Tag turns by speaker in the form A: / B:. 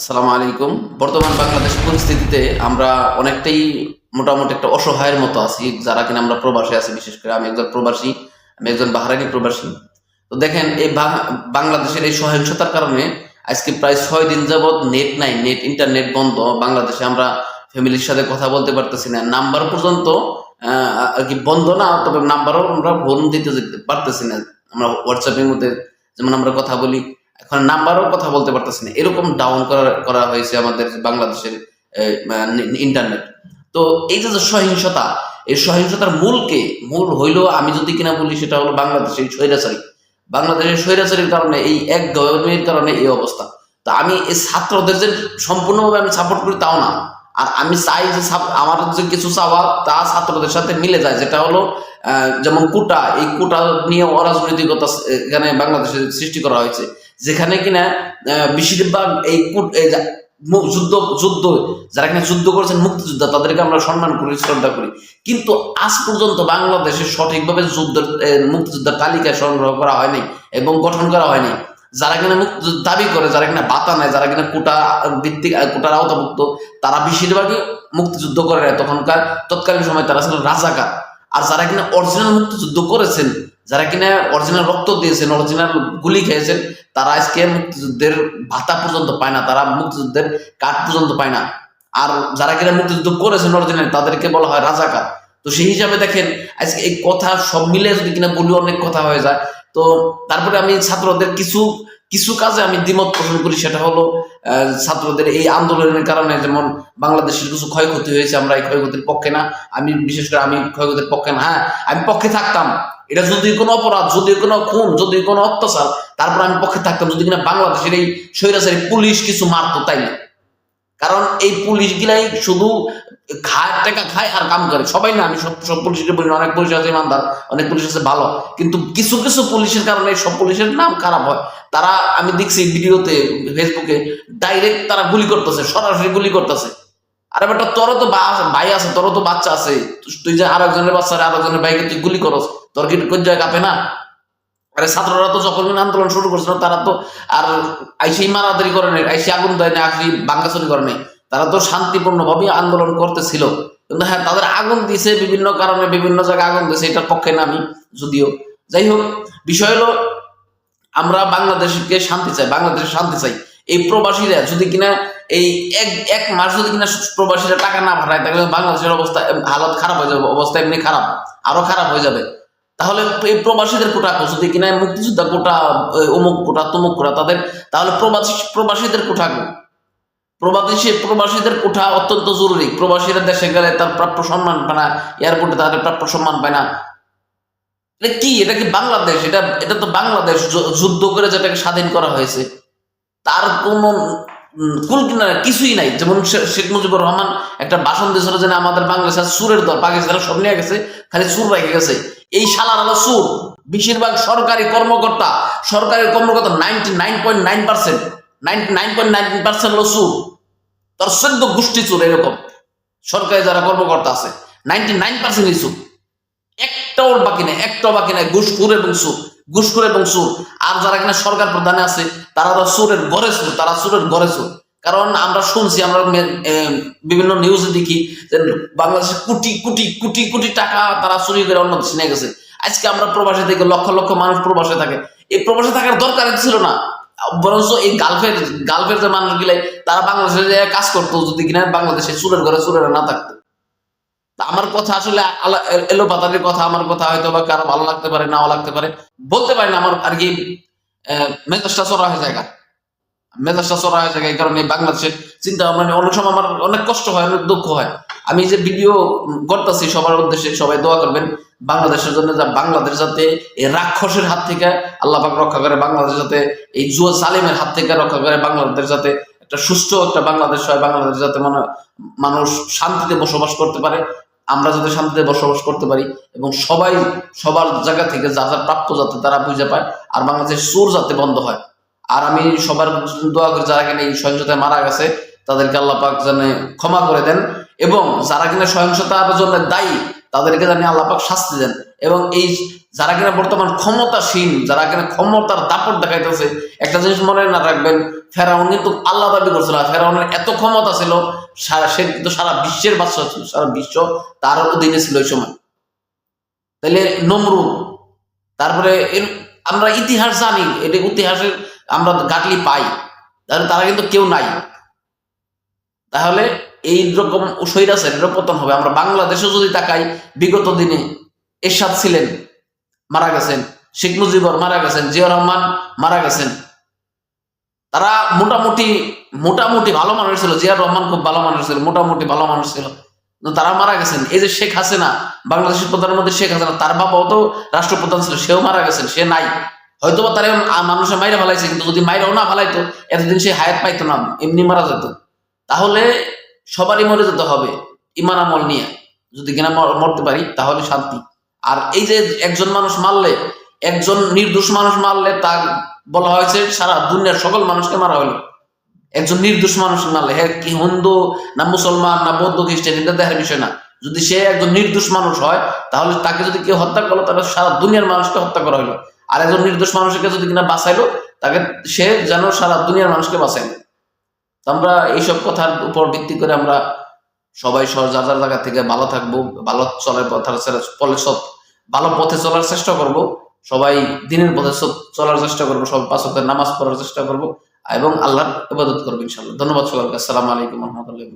A: আসসালামু আলাইকুম। বর্তমান বাংলাদেশ পরিস্থিতিতে আমরা অনেকটাই মোটামুটি একটা অসহায়ের মতো আছি, যারা কিনা আমরা প্রবাসী আছি, বিশেষ করে আমি একজন প্রবাসী, আমি একজন বাহারানি প্রবাসী। তো দেখেন, এই বাংলাদেশের এই সহিংসতার কারণে আজকে প্রায় ছয় দিন যাবৎ নেট নাই, নেট, ইন্টারনেট বন্ধ। বাংলাদেশে আমরা ফ্যামিলির সাথে কথা বলতে পারতেছি না। নাম্বার পর্যন্ত আর কি বন্ধ না, তবে নাম্বারও আমরা ফোন দিতে পারতেছি না। আমরা হোয়াটসঅ্যাপের মধ্যে যেমন আমরা কথা বলি এখন নাম্বারও কথা বলতে পারতেছি না। এরকম ডাউন করা করা হয়েছে আমাদের বাংলাদেশের ইন্টারনেট তো এই যে সহিংসতা, এই সহিংসতার মূলকে মূল হইল আমি যদি কিনা বলি সেটা হলো বাংলাদেশের স্বৈরাচারী। বাংলাদেশের স্বৈরাচারীর কারণে, এই এক গভর্নমেন্টের কারণে এই অবস্থা। তো আমি এই ছাত্রদের যে সম্পূর্ণভাবে আমি সাপোর্ট করি তাও না। আর আমি চাই যে আমার যে কিছু চাওয়া, তা ছাত্রদের সাথে মিলে যায়। যেটা হলো যেমন কোটা, এই কোটা নিয়ে অরাজনৈতিকতা এখানে বাংলাদেশে সৃষ্টি করা হয়েছে। যেখানে কিনা বেশিরভাগ এই যুদ্ধ যুদ্ধ যারা কিনা যুদ্ধ করেছেন মুক্তিযোদ্ধা তাদেরকে আমরা সম্মান করি শ্রদ্ধা করি। কিন্তু আজ পর্যন্ত বাংলাদেশে সঠিকভাবে যুদ্ধের এ, মুক্তিযোদ্ধার তালিকা সংগ্রহ করা হয়নি এবং গঠন করা হয়নি। যারা কিনা দাবি করে যারা কিনা বাতা নেয় যারা কিনা কোটা ভিত্তিক কোটার আওতাভুক্ত তারা বেশিরভাগই মুক্তিযুদ্ধ করে তখনকার তৎকালীন সময় তারা ছিল রাজাকার। আর যারা কিনা অরিজিনাল মুক্তিযুদ্ধ করেছেন যারা কিনা অরিজিনাল রক্ত দিয়েছেন অরিজিনাল গুলি খেয়েছেন, তারা আজকে মুক্তিযুদ্ধের ভাতা পর্যন্ত পায় না, তারা মুক্তিযুদ্ধের কাঠ পর্যন্ত পায় না। আর যারা কিনা মুক্তিযুদ্ধ করেছেন অরিজিনাল তাদেরকে বলা হয় রাজাকার। তো সেই হিসাবে দেখেন, আজকে এই কথা সব মিলে যদি কিনা বলি, অনেক কথা হয়ে যায়। তো তারপরে আমি ছাত্রদের কিছু কিছু কাজে আমি দ্বিমত পোষণ করি, সেটা হলো ছাত্রদের এই আন্দোলনের কারণে যেমন বাংলাদেশের কিছু ক্ষয়ক্ষতি হয়েছে, আমরা এই ক্ষয়ক্ষতির পক্ষে না। আমি, বিশেষ করে আমি ক্ষয়ক্ষতির পক্ষে না হ্যাঁ আমি পক্ষে থাকতাম। এটা যদি কোনো অপরাধ, যদি কোনো খুন, যদি কোনো অত্যাচার, তারপর আমি পক্ষে থাকতাম, যদি কিনা বাংলাদেশের এই স্বৈরাচারী পুলিশ কিছু মারতো, তাই না? কারণ এই পুলিশ গিলাই শুধু খায়, টাকা খায় আর কাম করে। সবাই না, আমি সব সব পুলিশকে বলি অনেক পুলিশ আছে, ইমানদার, অনেক পুলিশ আছে, ভালো। কিন্তু কিছু কিছু পুলিশের কারণে সব পুলিশের নাম খারাপ হয়। তারা, আমি দেখছি ভিডিওতে ফেসবুকে ডাইরেক্ট তারা গুলি করতেছে, সরাসরি গুলি করতেছে। আরে বেটা তোর তো ভাই আছে তোর তো বাচ্চা আছে। তুই যে আর একজনের বাচ্চা আর একজনের ভাইকে তুই গুলি করস, তোর কি কোন জায়গায় কাঁপে না? আরে ছাত্ররা তো যখন আন্দোলন শুরু করছিল, তারা তো আর আইসি মারাদারি করে নাই আইসি আগুন দেয় না আইসি বাঙ্গাচুরি করে নাই। তারা তো শান্তিপূর্ণ ভাবে আন্দোলন করতেছিল। কিন্তু হ্যাঁ তাদের আগুন দিছে বিভিন্ন কারণে, বিভিন্ন জায়গায় আগুন দিয়েছে এটার পক্ষে না আমি, যদিও। যাই হোক, বিষয় হলো, আমরা বাংলাদেশকে শান্তি চাই, বাংলাদেশে শান্তি চাই। এই প্রবাসীরা যদি কিনা এই এক এক মাস যদি কিনা প্রবাসীরা টাকা না ভাড়ায়, তাহলে বাংলাদেশের অবস্থা হালত খারাপ হয়ে যাবে, অবস্থা এমনি খারাপ, আরও খারাপ হয়ে যাবে। তাহলে এই প্রবাসীদের কোটা, যদি কিনা মুক্তিযোদ্ধা কোটা অমুক কোটা, তমুক কোটা, তাদের, তাহলে প্রবাসী, প্রবাসীদের কোঠা কো? প্রবাসী প্রবাসীদের কোঠা অত্যন্ত জরুরি। প্রবাসীরা দেশে গেলে তার প্রাপ্য সম্মান পায় না, এয়ারপোর্টে তাদের প্রাপ্য সম্মান পায় না। এটা কি? এটা কি বাংলাদেশ? এটা এটা তো বাংলাদেশ যুদ্ধ করে যেটাকে স্বাধীন করা হয়েছে। তার কোনো কুল কিছুই নাই। যেমন শেখ মুজিবুর রহমান একটা ভাষণ দিয়েছিল যে আমাদের বাংলাদেশের সুরের দল, পাকিস্তানের সব নিয়ে গেছে, খালি সুর রেখে গেছে। এই শালার হলো সুর। বেশিরভাগ সরকারি কর্মকর্তা সরকারি কর্মকর্তা ninety nine point nine percent ninety nine point nine percent হলো সুর। তার সদ্য গোষ্ঠী চুর এরকম। সরকারি যারা কর্মকর্তা আছে নাইনটি নাইন পার্সেন্ট সুর। একটাও বাকি নেই, একটাও বাকি নেই ঘুষখুর এবং সুর। ঘুষখুর এবং সুর আর যারা কিনা সরকার প্রধানে আছে, তারা তো সুরের ঘরে সুর তারা সুরের ঘরে সুর কারণ আমরা শুনছি, আমরা বিভিন্ন নিউজে দেখি যে বাংলাদেশে কোটি কোটি কোটি কোটি টাকা তারা চুরি করে অন্য দেশে নিয়ে গেছে। আজকে আমরা প্রবাসে থেকে লক্ষ লক্ষ মানুষ প্রবাসে থাকে। এই প্রবাসে থাকার দরকার ছিল না। বরঞ্চ এই গালফের গালফের যে মানুষ মানুষগুলাই, তারা বাংলাদেশে যে কাজ করতো, যদি কিনা বাংলাদেশে চুরের ঘরে চুরের না থাকতো। আমার কথা আসলে এলো পাতারির কথা, আমার কথা হয়তো বা কারও ভালো লাগতে পারে, নাও লাগতে পারে। বলতে পারি না আমার আর কি মেজাজটা চড়া হয়ে যায় মেজাজটা চড়া হয়ে এই কারণে বাংলাদেশের চিন্তা মানে অনেক সময় আমার অনেক কষ্ট হয়, অনেক দুঃখ হয়। আমি যে ভিডিও করতেছি সবার উদ্দেশ্যে সবাই দোয়া করবেন, বাংলাদেশের জন্য যা বাংলাদেশ যাতে এই রাক্ষসের হাত থেকে আল্লাহ রক্ষা করে, বাংলাদেশ যাতে এই জুয়া সালিমের হাত থেকে রক্ষা করে, বাংলাদেশ যাতে একটা সুস্থ একটা বাংলাদেশ হয়, বাংলাদেশ যাতে মানে মানুষ শান্তিতে বসবাস করতে পারে আমরা যাতে শান্তিতে বসবাস করতে পারি এবং সবাই সবার জায়গা থেকে যা যা প্রাপ্য যাতে তারা বুঝে পায় আর বাংলাদেশের সুর যাতে বন্ধ হয়। আর আমি সবার দোয়া করি যারা কিনা এই সহিংসতায় মারা গেছে, তাদেরকে আল্লাহ পাক যেন ক্ষমা করে দেন এবং যারা কিনা সহিংসতার জন্য দায়ী, তাদেরকে জানি আল্লাহ পাক শাস্তি দেন এবং এই যারা কিনা বর্তমান ক্ষমতাসীন, যারা কিনা ক্ষমতার দাপট দেখাইতেছে, একটা জিনিস মনে না রাখবেন ফেরাউন কিন্তু আল্লাহ দাবি করছিল ফেরাউনের এত ক্ষমতা ছিল সে কিন্তু সারা বিশ্বের বাদশা ছিল, সারা বিশ্ব তার অধীনে ছিল ওই সময়। তাহলে নমরুদ, তারপরে আমরা ইতিহাস জানি, এটা ইতিহাসের আমরা ঘাটলি পাই, তাহলে তারা কিন্তু কেউ নাই। তাহলে এই রকম স্বৈরাচারের পতন হবে। আমরা বাংলাদেশে যদি তাকাই, বিগত দিনে এরশাদ ছিলেন, মারা গেছেন, শেখ মুজিবর মারা গেছেন জিয়া রহমান মারা গেছেন তারা মোটামুটি মোটামুটি ভালো মানুষ ছিল জিয়া রহমান খুব ভালো মানুষ ছিল, মোটামুটি ভালো মানুষ ছিল। তারা মারা গেছেন। এই যে শেখ হাসিনা, বাংলাদেশের প্রধানমন্ত্রী শেখ হাসিনা, তার বাবাও তো রাষ্ট্রপ্রধান ছিল, সেও মারা গেছেন, সে নাই। হয়তো বা তারা মানুষের মাইরা ফালাইছে, কিন্তু যদি মাইরাও না ফালাইতো, এতদিন সে হায়াত পাইতো না, এমনি মারা যেত। তাহলে সবারই মরে যেতে হবে, ইমান আমল নিয়ে। যদি কিনা মরতে পারি, তাহলে শান্তি। আর এই যে একজন মানুষ মারলে একজন নির্দোষ মানুষ মারলে তা বলা হয়েছে, সারা দুনিয়ার সকল মানুষকে মারা হলো। একজন নির্দোষ মানুষ মারলে হ্যাঁ কি হিন্দু, না মুসলমান, না বৌদ্ধ, খ্রিস্টান, এটা দেখার বিষয় না। যদি সে একজন নির্দোষ মানুষ হয়, তাহলে তাকে যদি কেউ হত্যা করল, তাহলে সারা দুনিয়ার মানুষকে হত্যা করা হলো। আর একজন নির্দোষ মানুষকে যদি কিনা বাঁচাইলো, তাকে সে যেন সারা দুনিয়ার মানুষকে বাঁচাইলো আমরা এইসব কথার উপর ভিত্তি করে আমরা সবাই সহ যার যার জায়গা থেকে ভালো থাকব, ভালো চলার পথে ভালো পথে চলার চেষ্টা করব। সবাই দিনের পথে চলার চেষ্টা করব, সব পাঁচতের নামাজ পড়ার চেষ্টা করব, এবং আল্লাহর ইবাদত করব ইনশাল্লাহ ধন্যবাদ সবাইকে। আসসালামু আলাইকুম রহমতুল্লাহ